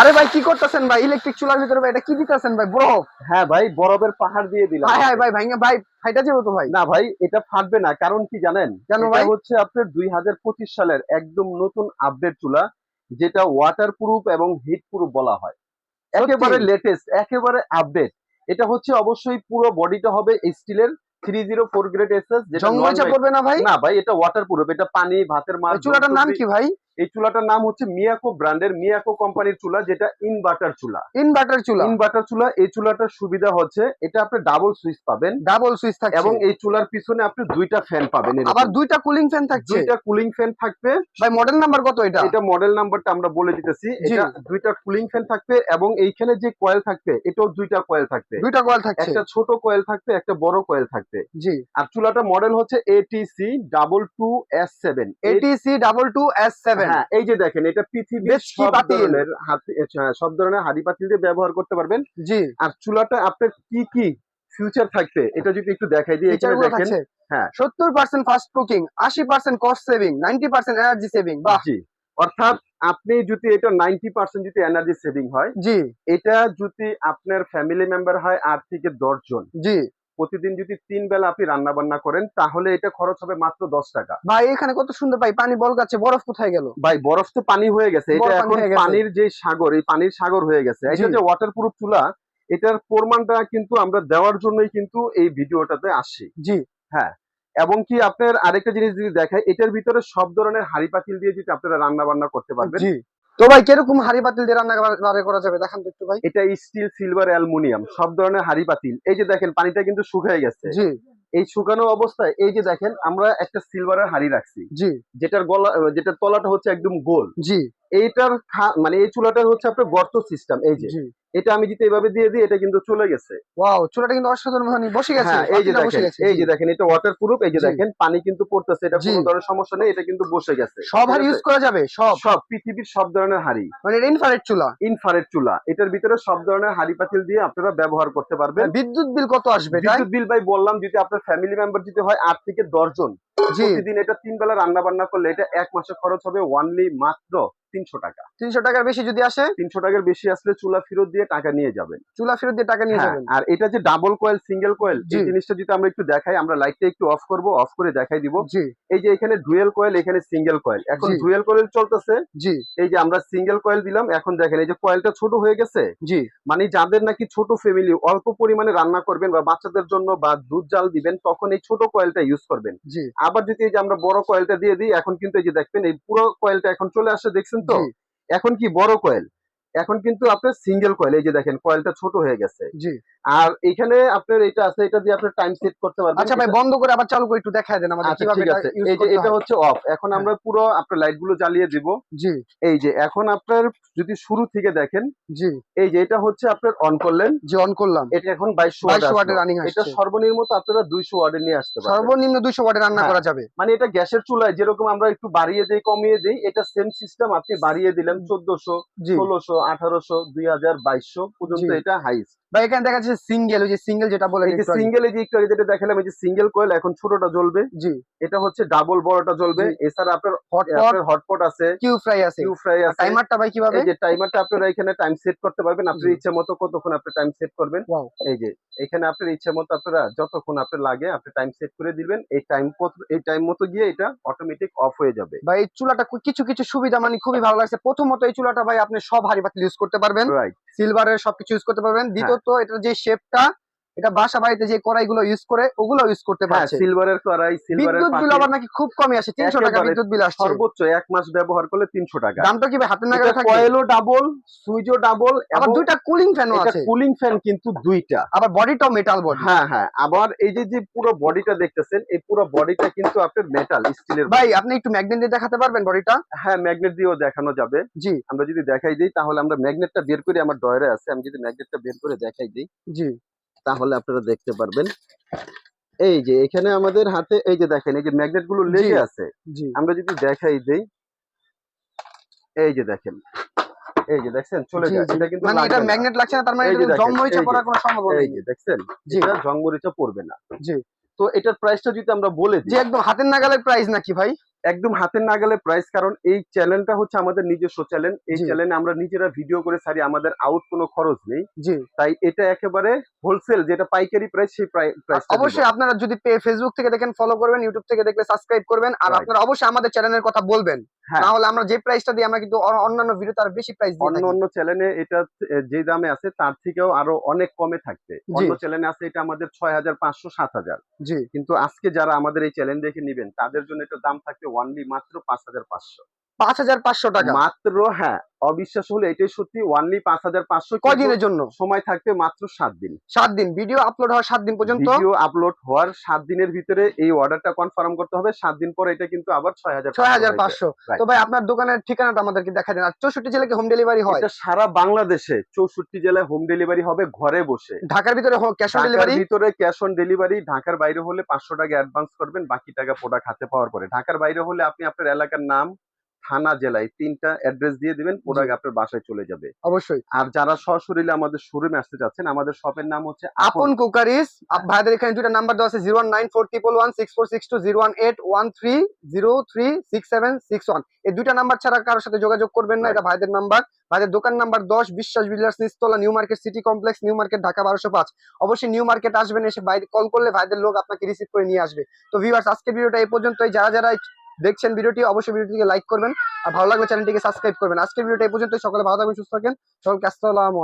আরে ভাই কি করতেছেন ভাই? ইলেকট্রিক চুলার ভিতরে ভাই এটা কি দিতেছেন ভাই বরফ? হ্যাঁ ভাই বরফের পাহাড় দিয়ে দিলাম। হাই হাই ভাই ভাই ফাইটা যাব তো ভাই? না ভাই এটা ফাটবে না কারণ কি জানেন? কেন ভাই? হচ্ছে আপনার দুই হাজার পঁচিশ সালের একদম নতুন আপডেট চুলা যেটা ওয়াটার প্রুফ এবং হিট প্রুফ বলা হয়। একেবারে লেটেস্ট একেবারে আপডেট এটা হচ্ছে অবশ্যই পুরো বডিটা হবে স্টিলের three zero four grade S S জং পড়বে না ভাই? না ভাই এটা ওয়াটার প্রুফ এটা পানি ভাতের মাছ চুলাটার নাম কি ভাই? এই চুলাটার নাম হচ্ছে মিয়াকো ব্র্যান্ডের মিয়াকো কোম্পানির চুলা যেটা ইনভার্টার চুলা। ইনভার্টার চুলা। ইনভার্টার চুলা এই চুলাটার সুবিধা হচ্ছে এটা আপনি ডাবল সুইচ পাবেন। ডাবল সুইচ থাকছে। এবং এই চুলার পিছনে আপনি দুইটা ফ্যান পাবেন আবার দুইটা কুলিং ফ্যান থাকছে? দুইটা কুলিং ফ্যান থাকবে। ভাই মডেল নাম্বার কত এটা? এটা মডেল নাম্বারটা আমরা বলে দিতেছি। এটা দুইটা কুলিং ফ্যান থাকবে এবং এইখানে যে কয়েল থাকবে এটাও দুইটা কয়েল থাকবে। দুইটা কয়েল থাকছে। একটা ছোট কয়েল থাকবে একটা বড় কয়েল থাকবে। জি। আর চুলাটা মডেল হচ্ছে ATC double two S seven ATC double two S seven হ্যাঁ এই যে দেখেন এটা পৃথিবীর সব ধরনের আচ্ছা, সব ধরনের হাড়ি পাতিল দিয়ে ব্যবহার করতে পারবেন। জি। আর চুলাটা আপনার কি কি ফিউচার থাকবে এটা যদি একটু দেখাই দিই এখানে দেখেন। হ্যাঁ। সত্তর পার্সেন্ট ফাস্ট কুকিং আশি percent cost saving ninety percent energy saving বাহ। জি। অর্থাৎ আপনি যদি এটা নাইনটি পার্সেন্ট যদি এনার্জি সেভিং হয় জি। এটা যদি আপনার ফ্যামিলি মেম্বার হয় আট থেকে দশ জন। জি। প্রতিদিন যদি তিন বেলা আপনি রান্না বান্না করেন তাহলে এটা খরচ হবে মাত্র দশ টাকা। ভাই এখানে কত সুন্দর ভাই পানি বলকাচ্ছে বরফ কোথায় গেল? ভাই বরফ তো পানি হয়ে গেছে এটা এখন পানির যে সাগর এই পানির সাগর হয়ে গেছে। এটা যে ওয়াটার প্রুফ চুলা এটার প্রমাণটা কিন্তু আমরা দেওয়ার জন্যই কিন্তু এই ভিডিওটাতে আসি জি। হ্যাঁ এবং কি আপনার আরেকটা জিনিস যদি দেখায় এটার ভিতরে সব ধরনের হাড়ি পাতিল দিয়ে যদি আপনারা রান্না বান্না করতে পারবেন তো ভাই কীরকম হাড়ি পাতিল দিয়ে রান্না করা- করা যাবে? দেখান তো একটু ভাই। এটা স্টিল সিলভার অ্যালুমিনিয়াম সব ধরনের হাড়ি পাতিল। এই যে দেখেন পানিটা কিন্তু শুকিয়ে গেছে। জি। এই শুকানো অবস্থায় এই যে দেখেন আমরা একটা সিলভারের হাড়ি রাখছি। জি। যেটার গলা যেটার তলাটা হচ্ছে একদম গোল। জি। এইটার মানে এই চুলাটার হচ্ছে আপনার গর্ত সিস্টেম এই যে। এটা আমি যদি এভাবে দিয়ে দিই এটা কিন্তু চলে গেছে। ওয়াও চুলাটা কিন্তু অসাধারণ মানে বসে গেছে হ্যাঁ এই যে দেখেন এই যে দেখেন এটা ওয়াটার প্রুফ এই যে দেখেন পানি কিন্তু পড়তেছে এটা কোনো ধরনের সমস্যা নেই এটা কিন্তু বসে গেছে। সব হাড়ি ইউজ করা যাবে সব? সব পৃথিবীর সব ধরনের হাড়ি। মানে ইনফ্রারেড চুলা? ইনফ্রারেড চুলা এটার ভিতরে সব ধরনের হাড়ি পাতিল দিয়ে আপনারা ব্যবহার করতে পারবেন। বিদ্যুৎ বিল কত আসবে বিদ্যুৎ বিল ভাই বললাম যদি আপনার ফ্যামিলি মেম্বার যদি হয় আট থেকে দশ জন। প্রতিদিন এটা তিন বেলা রান্না বান্না করলে এটা এক মাসে খরচ হবে ওয়ানলি মাত্র তিনশো টাকা। তিনশো টাকার বেশি যদি আসে? তিনশো টাকার বেশি আসলে চুলা ফেরত দিয়ে টাকা নিয়ে যাবেন। চুলা ফেরত দিয়ে টাকা নিয়ে হ্যাঁ, যাবেন? আর এটা যে ডাবল কয়েল সিঙ্গেল কয়েল। এই জিনিসটা যদি আমরা একটু দেখাই আমরা লাইটটা একটু অফ করব অফ করে দেখাই দিব। এই যে এখানে ডুয়েল কয়েল এখানে সিঙ্গেল কয়েল এখন ডুয়েল কয়েল চলতেছে। জি। এই যে আমরা সিঙ্গেল কয়েল দিলাম এখন দেখেন এই যে কয়েলটা ছোট হয়ে গেছে। জি। মানে যাদের নাকি ছোট ফ্যামিলি অল্প পরিমাণে রান্না করবেন বা বাচ্চাদের জন্য বা দুধ জাল দিবেন তখন এই ছোট কয়েলটা ইউজ করবেন। জি। আবার যদি এই যে আমরা বড় কয়েলটা দিয়ে দিই এখন কিন্তু এই যে দেখবেন এই পুরো কয়েলটা এখন চলে আসছে দেখছেন তো এখন কি বড় কয়েল এখন কিন্তু আপনার সিঙ্গেল কয়েল এই যে দেখেন কয়েলটা ছোট হয়ে গেছে। জি। আর এখানে আপনার এটা আছে এটা দিয়ে আপনার টাইম সেট করতে পারবেন। আচ্ছা ভাই বন্ধ করে আবার চালু করে একটু দেখায় দেন আমাদের আচ্ছা কীভাবে ঠিক এটা আছে। এই যে এটা হচ্ছে অফ এখন আমরা পুরো আপনার লাইটগুলো জ্বালিয়ে দিব। জি। এই যে এখন আপনার যদি শুরু থেকে দেখেন জি। এই যে এটা হচ্ছে আপনার অন করলেন। জি অন করলাম। এটা এখন বাইশশো বাইশশো ওয়াট ওয়াটের রানিং এটা আসছে। সর্বনিম্ন আপনারা দুইশো ওয়ার্ডে নিয়ে আসতে পারবেন। সর্বনিম্ন দুইশো ওয়াটে রান্না হ্যাঁ। করা যাবে। মানে এটা গ্যাসের চুলায় যেরকম আমরা একটু বাড়িয়ে দেই কমিয়ে দেই এটা সেম সিস্টেম আপনি বাড়িয়ে দিলেন চোদ্দশো জি। ষোলোশো আঠারোশো দুই হাজার বাইশশো পর্যন্ত এটা হাইস্ট ভাই এখানে দেখা যাচ্ছে সিঙ্গেল ওই যে সিঙ্গেল যেটা বলে এই যে সিঙ্গেল এই যে একটু আগে যেটা দেখালাম এই যে সিঙ্গেল কয়েল এখন ছোটটা জ্বলবে। জি। এটা হচ্ছে ডাবল বড়টা জ্বলবে। এছাড়া আপনার হটপট হটপট আছে। কিউ ফ্রাই আছে। কিউ ফ্রাই আছে। টাইমারটা ভাই কীভাবে? এই যে টাইমারটা আপনারা এখানে টাইম সেট করতে পারবেন। আপনার। ইচ্ছে মতো কতক্ষণ আপনি টাইম সেট করবেন। এই যে এখানে আপনার ইচ্ছে মতো আপনারা যতক্ষণ আপনার লাগে আপনি টাইম সেট করে দিবেন। এই টাইম এই টাইম মতো গিয়ে এটা অটোমেটিক অফ হয়ে যাবে। ভাই এই চুলাটা কিছু কিছু সুবিধা মানে খুবই ভালো লাগছে। প্রথমত এই চুলাটা ভাই আপনি সব হাড়ি পাতিল ইউজ করতে পারবেন। সিলভারের সবকিছু ইউজ করতে পারবেন। হ্যাঁ। দ্বিতীয়ত এটার যে শেপটা এটা বাসা বাড়িতে যে কড়াইগুলো ইউজ করে ওগুলো ইউজ করতে হ্যাঁ পারছে। সিলভারের কড়াই সিলভারের বিদ্যুৎ বিল আবার নাকি খুব কমই আসে তিনশো টাকা বিদ্যুৎ বিল আসছে। সর্বোচ্চ এক মাস ব্যবহার করলে তিনশো টাকা। দামটা কি হাতের নাগালে থাকবে কয়েলও ডাবল সুইচও ডাবল আবার দুইটা কুলিং ফ্যানও এটা আছে। কুলিং ফ্যান কিন্তু দুইটা। আবার বডিটাও মেটাল বডি হ্যাঁ হ্যাঁ আবার এই যে যে পুরো বডিটা দেখতেছেন এই পুরো বডিটা কিন্তু আপনার মেটাল স্টিলের ভাই আপনি একটু ম্যাগনেট দিয়ে দেখাতে পারবেন বডিটা হ্যাঁ ম্যাগনেট দিয়েও দেখানো যাবে। জি। আমরা যদি দেখাই দিই তাহলে আমরা ম্যাগনেটটা বের করে আমার ডয়ারে আছে আমি যদি ম্যাগনেটটা বের করে দেখাই দিই। জি। তাহলে আপনারা দেখতে পারবেন। এই যে এখানে আমাদের হাতে এই যে দেখেন এই যে ম্যাগনেটগুলো লেগে আছে। আমরা যদি দেখাই দেই এই যে দেখেন এই যে দেখছেন চলে যায়। এটা কিন্তু মানে এটা ম্যাগনেট লাগছে না তার মানে এটা জং মরিচা পড়ার কোনো সম্ভাবনা এই যে দেখছেন জি। এটা জং মরিচা পড়বে না। জি। তো এটার প্রাইসটা যদি আমরা বলে দিই যে একদম হাতের নাগালের প্রাইস নাকি ভাই? একদম হাতের নাগালে প্রাইস কারণ এই চ্যানেলটা হচ্ছে আমাদের নিজস্ব চ্যানেল এই চ্যানেলে আমরা নিজেরা ভিডিও করে সারি আমাদের আউট কোনো খরচ নেই। তাই এটা একেবারে হোলসেল যেটা পাইকারি প্রাইস সেই প্রাইস অবশ্যই আপনারা যদি ফেসবুক থেকে দেখেন ফলো করবেন ইউটিউব থেকে দেখলে সাবস্ক্রাইব করবেন আর আপনারা অবশ্যই আমাদের চ্যানেলের কথা বলবেন। না হলে আমরা যে প্রাইসটা দিই আমরা কিন্তু অন্যান্য ভিডিওতে আর বেশি প্রাইস দিই অন্য থাকি। অন্য চ্যানেলে এটা যে দামে আছে তার থেকেও আরও অনেক কমে থাকবে অন্য চ্যানেলে আছে এটা আমাদের ছয় হাজার পাঁচশো সাত হাজার। কিন্তু আজকে যারা আমাদের এই চ্যানেল দেখে নিবেন তাদের জন্য এটা দাম থাকবে ওয়ানলি মাত্র পাঁচ হাজার পাঁচশো। পাঁচ হাজার পাঁচশো টাকা। মাত্র হ্যাঁ অবিশ্বাস হলে এটাই সত্যি ওয়ানলি পাঁচ হাজার পাঁচশো কয়দিনের জন্য? সময় থাকবে মাত্র সাত দিন। সাত দিন। ভিডিও আপলোড হওয়ার সাত দিন পর্যন্ত? ভিডিও আপলোড হওয়ার সাত দিনের ভিতরে এই অর্ডারটা কনফার্ম করতে হবে সাত দিন পরে এটা কিন্তু আবার ছয় হাজার ছয় হাজার পাঁচশো। তো ভাই আপনার দোকানের ঠিকানাটা আমাদেরকে দেখা দেন। আর চৌষট্টি জেলাকে হোম ডেলিভারি হয়? এটা সারা বাংলাদেশে চৌষট্টি জেলায় হোম ডেলিভারি হবে ঘরে বসে। ঢাকার ভিতরে ক্যাশ অন ডেলিভারি ভিতরে ক্যাশ অন ডেলিভারি ঢাকার বাইরে হলে পাঁচশো টাকা অ্যাডভান্স করবেন বাকি টাকা প্রোডাক্ট হাতে পাওয়ার পরে। ঢাকার বাইরে হলে আপনি আপনার এলাকার নাম থানা জেলায় তিনটা অ্যাড্রেস দিয়ে দিবেন প্রোডাক্ট আপনার বাসায় চলে যাবে। অবশ্যই। আর যারা সশরীরে আমাদের শোরুমে আসতে চাচ্ছেন আমাদের শপের নাম হচ্ছে আপন কুকারিস ভাইদের এখানে দুইটা নাম্বার দেওয়া আছে zero nine four triple one six four six two zero one eight one three zero three six seven six one এই দুইটা নাম্বার ছাড়া কারোর সাথে যোগাযোগ করবেন না এটা ভাইদের নাম্বার ভাইদের দোকান নাম্বার দশ Biswas builders নিস্তলা new market city complex new market Dhaka বারোশো পাঁচ। অবশ্যই নিউ মার্কেট আসবেন এসে বাইরে কল করলে ভাইদের লোক আপনাকে রিসিভ করে নিয়ে আসবে। তো ভিউয়ার্স আজকে ভিডিওটা এই পর্যন্তই। যারা যারা দেখছেন ভিডিওটি, অবশ্যই ভিডিওটিকে লাইক করবেন। আর ভালো লাগবে চ্যানেলটিকে সাবস্ক্রাইব করবেন। আজকের ভিডিওটা এই পর্যন্তই। সকালে ভালো থাকবেন, সুস্থ থাকেন। সকলকে আসসালাম